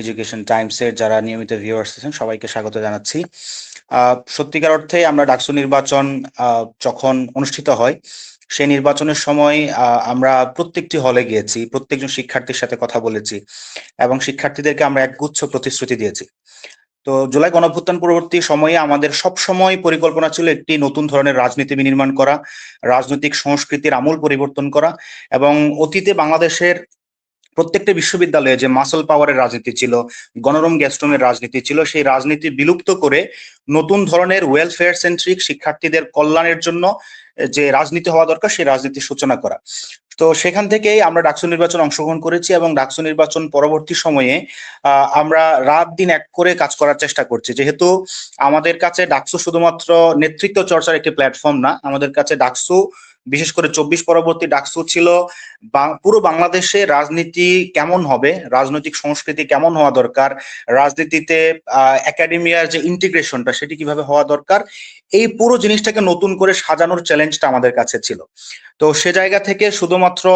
Education টাইমসের যারা নিয়মিত ভিউয়ার্স আছেন, সবাইকে স্বাগত জানাচ্ছি। সত্যিকার অর্থে আমরা ডাকসু নির্বাচন যখন অনুষ্ঠিত হয়, সেই নির্বাচনের সময় আমরা প্রত্যেকটি হলে গিয়েছি, প্রত্যেকজন শিক্ষার্থীর সাথে কথা বলেছি এবং শিক্ষার্থীদেরকে আমরা একগুচ্ছ প্রতিশ্রুতি দিয়েছি। তো জুলাই গণভ্যুত্থান পরবর্তী সময়ে আমাদের সব সময় পরিকল্পনা ছিল একটি নতুন ধরনের রাজনীতি বিনির্মাণ করা, রাজনৈতিক সংস্কৃতির আমূল পরিবর্তন করা এবং অতীতে বাংলাদেশের প্রত্যেকটা বিশ্ববিদ্যালয়ে যে মাসল পাওয়ারের রাজনীতি ছিল, গণরম গ্যাস্ট্রমের রাজনীতি ছিল, সেই রাজনীতি বিলুপ্ত করে নতুন ধরনের ওয়েলফেয়ার সেন্ট্রিক শিক্ষার্থীদের কল্যাণের জন্য যে রাজনীতি হওয়া দরকার, সেই রাজনীতির সূচনা করা। তো সেখান থেকেই আমরা ডাকসু নির্বাচন অংশগ্রহণ করেছি এবং ডাকসু নির্বাচন পরবর্তী সময়ে আমরা রাত দিন এক করে কাজ করার চেষ্টা করছি। যেহেতু আমাদের কাছে ডাকসু শুধুমাত্র নেতৃত্ব চর্চার একটি প্ল্যাটফর্ম না, আমাদের কাছে ডাকসু বিশেষ করে চব্বিশ পরবর্তী ডাকসু ছিল পুরো বাংলাদেশে রাজনীতি কেমন হবে, রাজনৈতিক সংস্কৃতি কেমন হওয়া দরকার, রাজনীতিতে একাডেমিয়ার যে ইন্টিগ্রেশনটা সেটি কীভাবে হওয়া দরকার, এই পুরো জিনিসটাকে নতুন করে সাজানোর চ্যালেঞ্জটা আমাদের কাছে ছিল। তো সে জায়গা থেকে শুধুমাত্র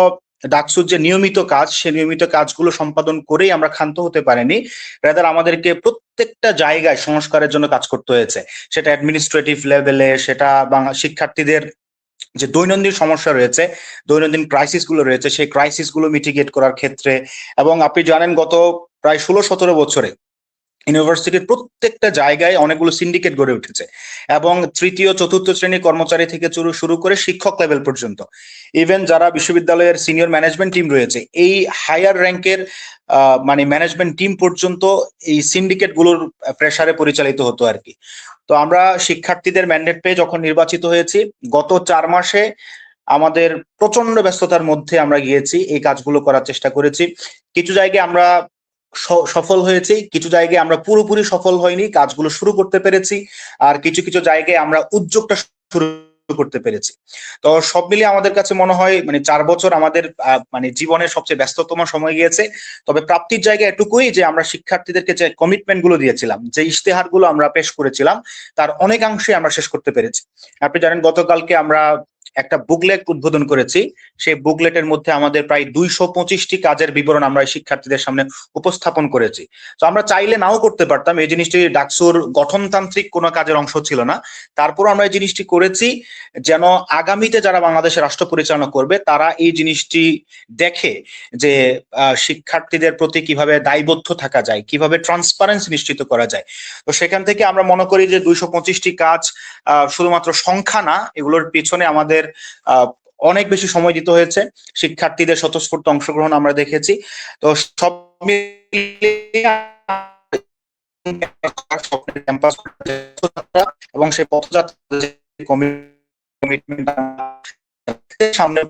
ডাকসুর যে নিয়মিত কাজ, সে নিয়মিত কাজগুলো সম্পাদন করেই আমরা ক্ষান্ত হতে পারিনি। রেদার আমাদেরকে প্রত্যেকটা জায়গায় সংস্কারের জন্য কাজ করতে হয়েছে। সেটা অ্যাডমিনিস্ট্রেটিভ লেভেলে সেটা শিক্ষার্থীদের যে দৈনন্দিন সমস্যা রয়েছে, দৈনন্দিন ক্রাইসিসগুলো রয়েছে, সেই ক্রাইসিসগুলো মিটিগেট করার ক্ষেত্রে এবং আপনি জানেন গত প্রায় ষোলো সতেরো বছরে ইউনিভার্সিটির প্রত্যেকটা জায়গায় অনেকগুলো সিন্ডিকেট গড়ে উঠেছে এবং তৃতীয়, চতুর্থ শ্রেণির কর্মচারী থেকে শুরু করে শিক্ষক লেভেল পর্যন্ত। ইভেন যারা বিশ্ববিদ্যালয়ের সিনিয়র ম্যানেজমেন্ট টিম রয়েছে, এই হায়ার র্যাঙ্কের মানে ম্যানেজমেন্ট টিম পর্যন্ত এই সিন্ডিকেটগুলোর প্রেসারে পরিচালিত হতো আর কি। তো আমরা শিক্ষার্থীদের ম্যান্ডেট পেয়ে যখন নির্বাচিত হয়েছি, গত চার মাসে আমাদের প্রচণ্ড ব্যস্ততার মধ্যে আমরা গিয়েছি, এই কাজগুলো করার চেষ্টা করেছি। কিছু জায়গায় আমরা সফল হয়েছি। কিছু জায়গায় আমরা পুরোপুরি সফল হয়নি, কাজগুলো শুরু করতে পেরেছি আর কিছু কিছু জায়গায় আমরা উদ্যোগটা শুরু করতে পেরেছি। তো সব মিলিয়ে আমাদের কাছে মনে হয় মানে চার বছর আমাদের মানে জীবনের সবচেয়ে ব্যস্ততম সময় গিয়েছে। তবে প্রাপ্তির জায়গায় এটুকুই যে আমরা শিক্ষার্থীদেরকে যে কমিটমেন্টগুলো দিয়েছিলাম, যে ইশতেহারগুলো আমরা পেশ করেছিলাম, তার অনেকাংশে আমরা শেষ করতে পেরেছি। আপনি জানেন, গতকালকে আমরা একটা বুকলেট উদ্বোধন করেছি। সেই বুকলেটের মধ্যে আমাদের প্রায় দুইশো পঁচিশটি কাজের বিবরণ আমরা শিক্ষার্থীদের সামনে উপস্থাপন করেছি। তো আমরা চাইলে নাও করতে পারতাম, এই জিনিসটি ডাকসুর গঠনতান্ত্রিক কোনো কাজের অংশ ছিল না। তারপর আমরা এই জিনিসটি করেছি যেন আগামীতে যারা বাংলাদেশের রাষ্ট্র পরিচালনা করবে, তারা এই জিনিসটি দেখে যে শিক্ষার্থীদের প্রতি কীভাবে দায়বদ্ধ থাকা যায়, কীভাবে ট্রান্সপারেন্সি নিশ্চিত করা যায়। তো সেখান থেকে আমরা মনে করি যে দুইশো পঁচিশটি কাজ শুধুমাত্র সংখ্যা না, এগুলোর পিছনে আমাদের অনেক বেশি সময় দিতে হয়েছে। শিক্ষার্থীদের স্বতঃস্ফূর্ত অংশগ্রহণ আমরা দেখেছি। তো সব এবং সেই পথযাত্রা কমিটমেন্ট সামনে